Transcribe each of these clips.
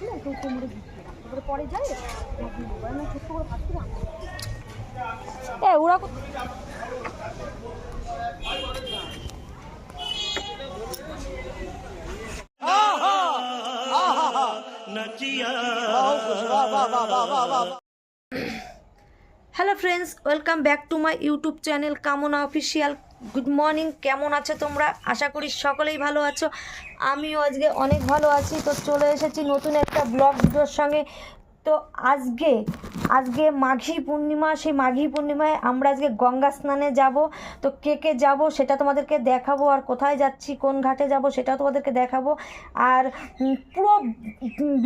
না তো কোমরে রাখতে এবারে পরে এবার আমি ছোট্ট করে ভাত করে এ ওরা কো- hello friends welcome back to my YouTube channel Kamana official good morning কেমন আছো তোমরা? আশা করি সকলেই ভালো আছো। আমিও আজকে অনেক ভালো আছি। তো চলে এসেছি নতুন একটা ব্লগ ভিডিওর সঙ্গে। তো আজকে আজকে মাঘী পূর্ণিমা, সেই মাঘী পূর্ণিমায় আমরা আজকে গঙ্গা স্নানে যাব। তো কে কে যাব সেটা তোমাদেরকে দেখাবো, আর কোথায় যাচ্ছি, কোন ঘাটে যাব সেটাও তোমাদেরকে দেখাবো। আর পুরো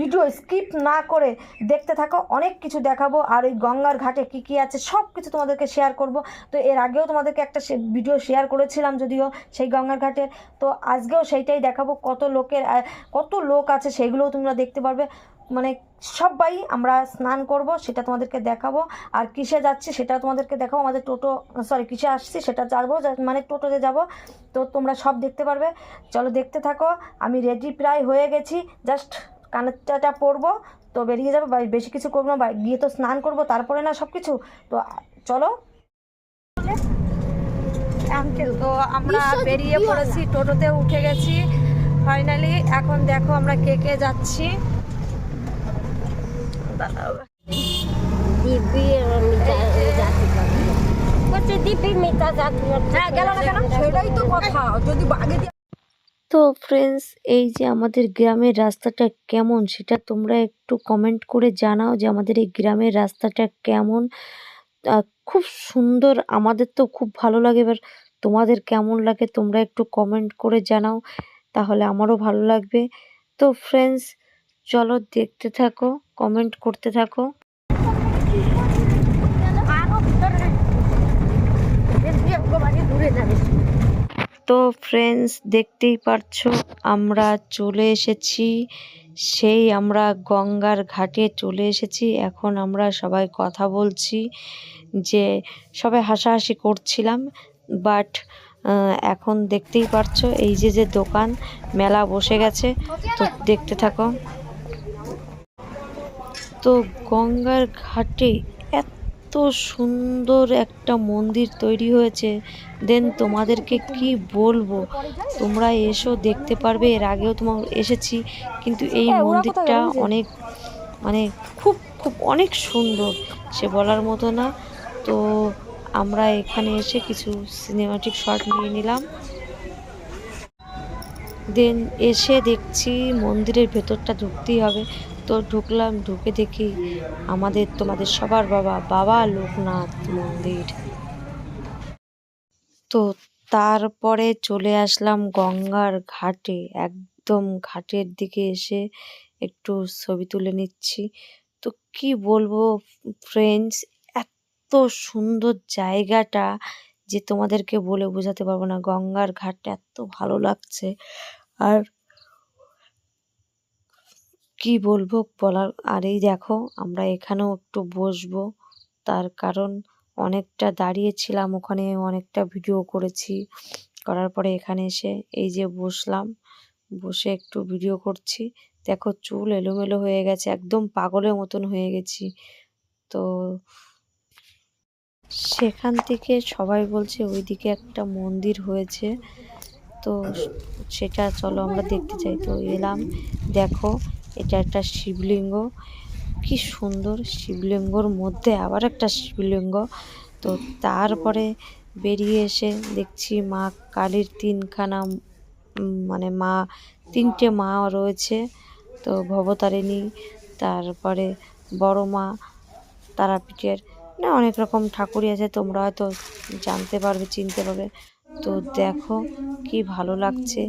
ভিডিও স্কিপ না করে দেখতে থাকো, অনেক কিছু দেখাবো। আর ওই গঙ্গার ঘাটে কি কি আছে সব কিছু তোমাদেরকে শেয়ার করব। তো এর আগেও তোমাদেরকে একটা ভিডিও শেয়ার করেছিলাম যদিও সেই গঙ্গার ঘাটে। তো আজকেও সেইটাই দেখাবো, কত লোকের কত লোক আছে সেগুলোও তোমরা দেখতে পারবে। মানে সবাই আমরা স্নান করব সেটা তোমাদেরকে দেখাবো। আর কিসে যাচ্ছি সেটা তোমাদেরকে দেখাবো। আমাদের টোটো সরি কিসে আসছি সেটা যাব মানে টোটোতে যাব। তো তোমরা সব দেখতে পারবে। চলো দেখতে থাকো। আমি রেডি প্রায় হয়ে গেছি। জাস্ট কানেরটা পরবো তো বেরিয়ে যাব। বা বেশি কিছু করব না। বা গিয়ে তো স্নান করব তারপরে না সব কিছু তো চলো। তো আমরা বেরিয়ে পড়েছি। টোটোতে উঠে গেছি। ফাইনালি এখন দেখো আমরা কে কে যাচ্ছি। মিতা জাতি। হ্যাঁ গেল না কেন? সেটাই তো কথা। যদি আগে তো ফ্রেন্ডস এই যে আমাদের গ্রামের রাস্তাটা কেমন সেটা তোমরা একটু কমেন্ট করে জানাও যে আমাদের এই গ্রামের রাস্তাটা কেমন। খুব সুন্দর আমাদের তো খুব ভালো লাগে। এবার তোমাদের কেমন লাগে তোমরা একটু কমেন্ট করে জানাও তাহলে আমারও ভালো লাগবে। তো ফ্রেন্ডস চলো দেখতে থাকো কমেন্ট করতে থাকো। তো ফ্রেন্ডস দেখতেই পারছ, আমরা চলে এসেছি। সেই আমরা গঙ্গার ঘাটে চলে এসেছি। এখন আমরা সবাই কথা বলছি যে সবাই হাসাহাসি করছিলাম বাট এখন দেখতেই পারছ, এই যে যে দোকান, মেলা বসে গেছে। তো দেখতে থাকো। তো গঙ্গার ঘাটে এত সুন্দর একটা মন্দির তৈরি হয়েছে। দেন তোমাদেরকে কি বলব? তোমরা এসো দেখতে পারবে। এর আগেও তোমার এসেছি। কিন্তু এই কোথায় মন্দিরটা। অনেক মানে খুব খুব অনেক সুন্দর। সে বলার মতো না। তো আমরা এখানে এসে কিছু সিনেমাটিক শট নিয়ে নিলাম। দেন এসে দেখছি মন্দিরের ভেতরটা ঢুকতেই হবে। তো ঢুকলাম, ঢুকে দেখি আমাদের, তোমাদের সবার বাবা বাবা লোকনাথ মন্দির। তো তারপরে চলে আসলাম গঙ্গার ঘাটে, একদম ঘাটের দিকে এসে একটু ছবি তুলে নিচ্ছি। তো কি বলব ফ্রেন্ডস এত সুন্দর জায়গাটা যে তোমাদেরকে বলে বোঝাতে পারব না, গঙ্গার ঘাটটা এত ভালো লাগছে। আর কি বলব বলার? আর এই দেখো, আমরা এখানেও একটু বসবো। তার কারণ অনেকটা দাঁড়িয়েছিলাম ওখানে, অনেকটা ভিডিও করেছি। করার পরে এখানে এসে এই যে বসলাম, বসে একটু ভিডিও করছি। দেখো চুল এলোমেলো হয়ে গেছে, একদম পাগলের মতন হয়ে গেছি। তো সেখান থেকে সবাই বলছে ওইদিকে একটা মন্দির হয়েছে। তো সেটা চলো আমরা দেখতে চাই। তো এলাম, দেখো এটা একটা শিবলিঙ্গ। কি সুন্দর শিবলিঙ্গর মধ্যে আবার একটা শিবলিঙ্গ। তো তারপরে বেরিয়ে এসে দেখছি মা কালীর তিনখানা মানে মা, তিনটে মা রয়েছে। তো ভবতারিণী, তারপরে বড় মা, তারাপীঠের, না অনেক রকম ঠাকুরই আছে। তোমরা হয়তো জানতে পারবে, চিনতে পারবে। তো দেখো কি ভালো লাগছে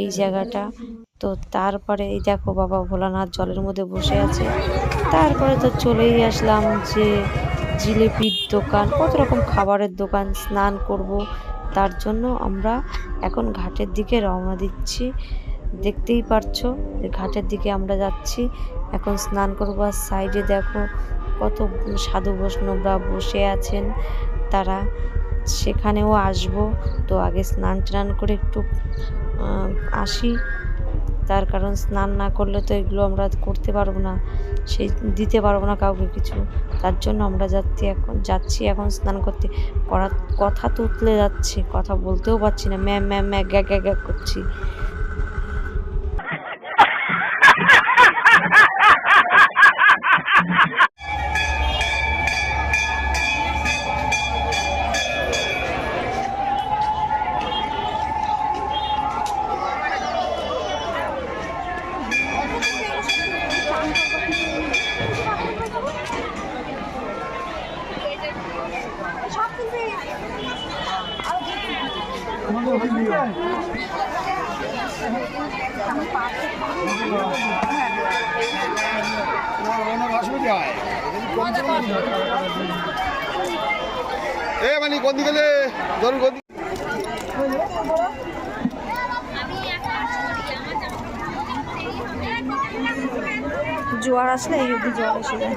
এই জায়গাটা। তো তারপরে এই দেখো বাবা ভোলানাথ জলের মধ্যে বসে আছে। তারপরে তো চলেই আসলাম যে জিলিপির দোকান, কত রকম খাবারের দোকান, স্নান করব। তার জন্য আমরা এখন ঘাটের দিকে রওনা দিচ্ছি। দেখতেই পারছ ঘাটের দিকে আমরা যাচ্ছি। এখন স্নান করব আর সাইডে দেখো কত সাধু বৈষ্ণবরা বসে আছেন তারা। সেখানেও আসব। তো আগে স্নান টান করে একটু আসি। তার কারণ স্নান না করলে তো এগুলো আমরা করতে পারব না। সেই দিতে পারব না কাউকে কিছু। তার জন্য আমরা যাচ্ছি এখন যাচ্ছি এখন স্নান করতে। করা কথা তুতলে যাচ্ছে, কথা বলতেও পারছি না। ম্যাম ম্যাম গ্যা গ্যা করছি। এ মানে কোন দিকে গেলে ধরুন কোন দিকে। জোয়ার আসলে এই অবধি জল এসে যায়।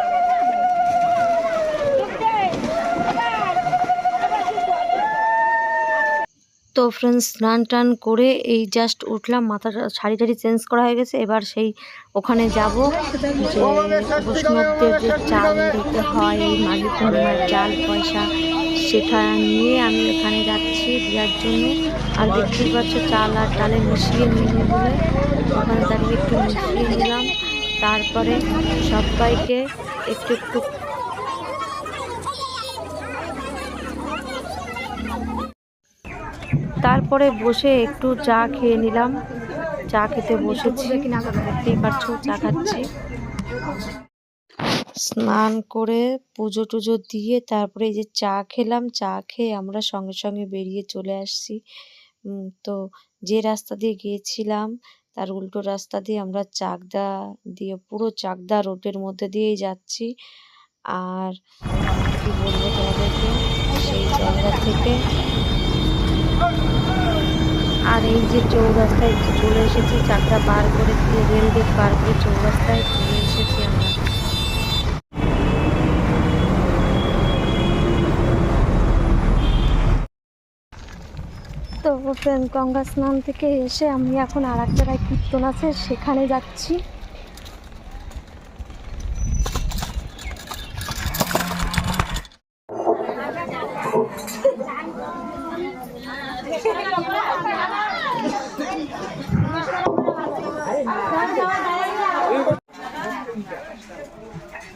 তো ফ্রেন্ডস স্নান টান করে এই জাস্ট উঠলাম, মাথাটা, শাড়ি টাড়ি চেঞ্জ করা হয়ে গেছে, এবার সেই ওখানে যাব। যে বৈষ্ণবদের যে চাল দিতে হয় এই মাঘী পূর্ণিমার চাল পয়সা, সেটা নিয়ে আমি ওখানে যাচ্ছি দেওয়ার জন্য। আর দেখতেই পাচ্ছ, চাল আর ডালে মিশিয়ে নিয়ে বলে ওখানে দাঁড়িয়ে একটু মিশিয়ে নিলাম। তারপরে সবাইকে একটু একটু তারপরে বসে একটু চা খেয়ে নিলাম। চা খেতে বসেছি। দেখতেই পাচ্ছ, চা খাচ্ছি। স্নান করে পুজো টুজো দিয়ে তারপরে এই যে চা খেলাম, চা খেয়ে আমরা সঙ্গে সঙ্গে বেরিয়ে চলে আসছি। তো যে রাস্তা দিয়ে গিয়েছিলাম, তার উল্টো রাস্তা দিয়ে আমরা চাকদা দিয়ে পুরো চাকদা রোডের মধ্যে দিয়েই যাচ্ছি। আর কি বলব তোমাদেরকে, সেই জায়গা থেকে আর এই যে চৌরাস্তায় চলে এসেছি, চারটা পার করে দিয়ে রেলগেট পার করে চৌরাস্তায় চলে এসেছি আমরা। তো ফ্রেন্ড গঙ্গা স্নান থেকে এসে আমি এখন আর এক জায়গায় কীর্তন আছে, সেখানে যাচ্ছি।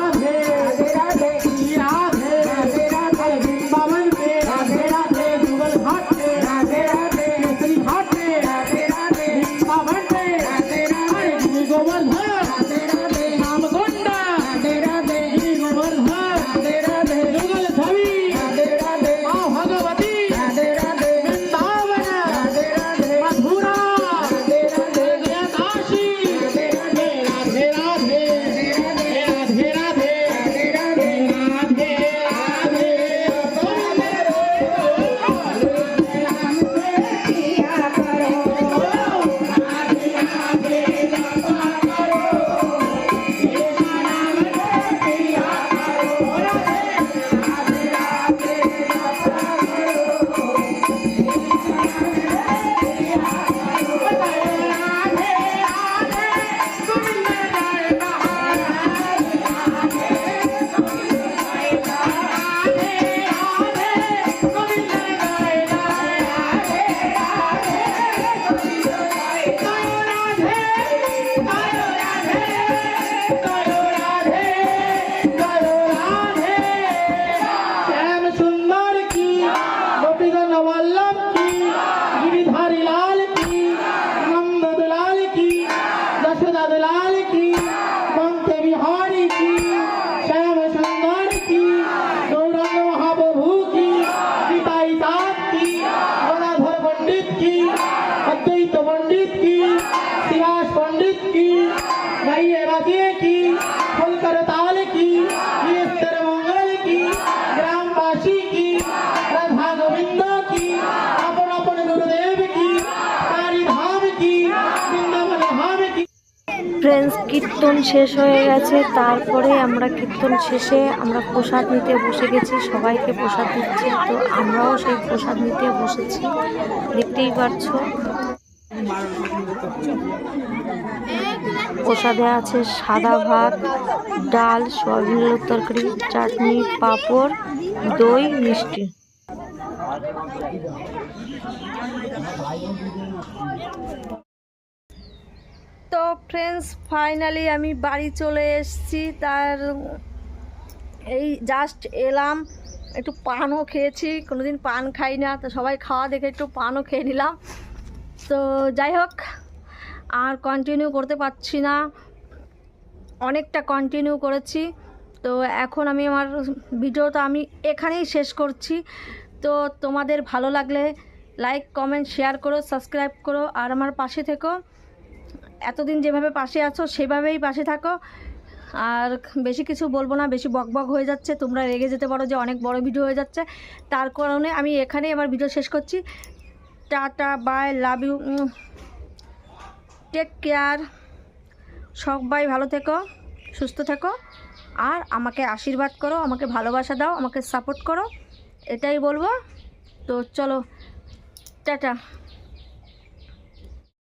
Amén. गाजिए की खुल करताल की ईश्वर मंगल की ग्रामवासी की राधा गोविंद की अपन अपन गुरुदेव की काली धाम की वृंदावन धाम की ফ্রেন্ডস কীর্তন শেষ হয়ে গেছে। তারপরে আমরা কীর্তন শেষে আমরা প্রসাদ নিতে বসে গেছি। সবাইকে প্রসাদ দিচ্ছে। তো আমরাও সেই প্রসাদ নিতে বসেছি। দেখতেই পারছ। প্রসাদে আছে সাদা ভাত, ডাল সয়াবিনের তরকারি, চাটনি, পাঁপড়, দই, মিষ্টি। তো ফ্রেন্ডস ফাইনালি আমি বাড়ি চলে এসেছি। তার এই জাস্ট এলাম, একটু পানও খেয়েছি। কোনোদিন পান খাই না, তো সবাই খাওয়া দেখে একটু পানও খেয়ে নিলাম। তো যাই হোক, আর কন্টিনিউ করতে পারছি না। অনেকটা কন্টিনিউ করেছি। তো এখন আমি আমার ভিডিওটা আমি এখানেই শেষ করছি। তো তোমাদের ভালো লাগলে লাইক কমেন্ট শেয়ার করো সাবস্ক্রাইব করো, আর আমার পাশে থেকো। এতদিন যেভাবে পাশে আছো, সেভাবেই পাশে থাকো। আর বেশি কিছু বলব না, বেশি বকবক হয়ে যাচ্ছে। তোমরা রেগে যেতে পারো যে অনেক বড় ভিডিও হয়ে যাচ্ছে। তার কারণে আমি এখানেই আমার ভিডিও শেষ করছি। Tata, bye, love you take care. সবাই ভালো থেকো, সুস্থ থেকো, আর আমাকে আশীর্বাদ করো, আমাকে ভালোবাসা দাও, আমাকে সাপোর্ট করো, এটাই বলব। তো চলো, টাটা।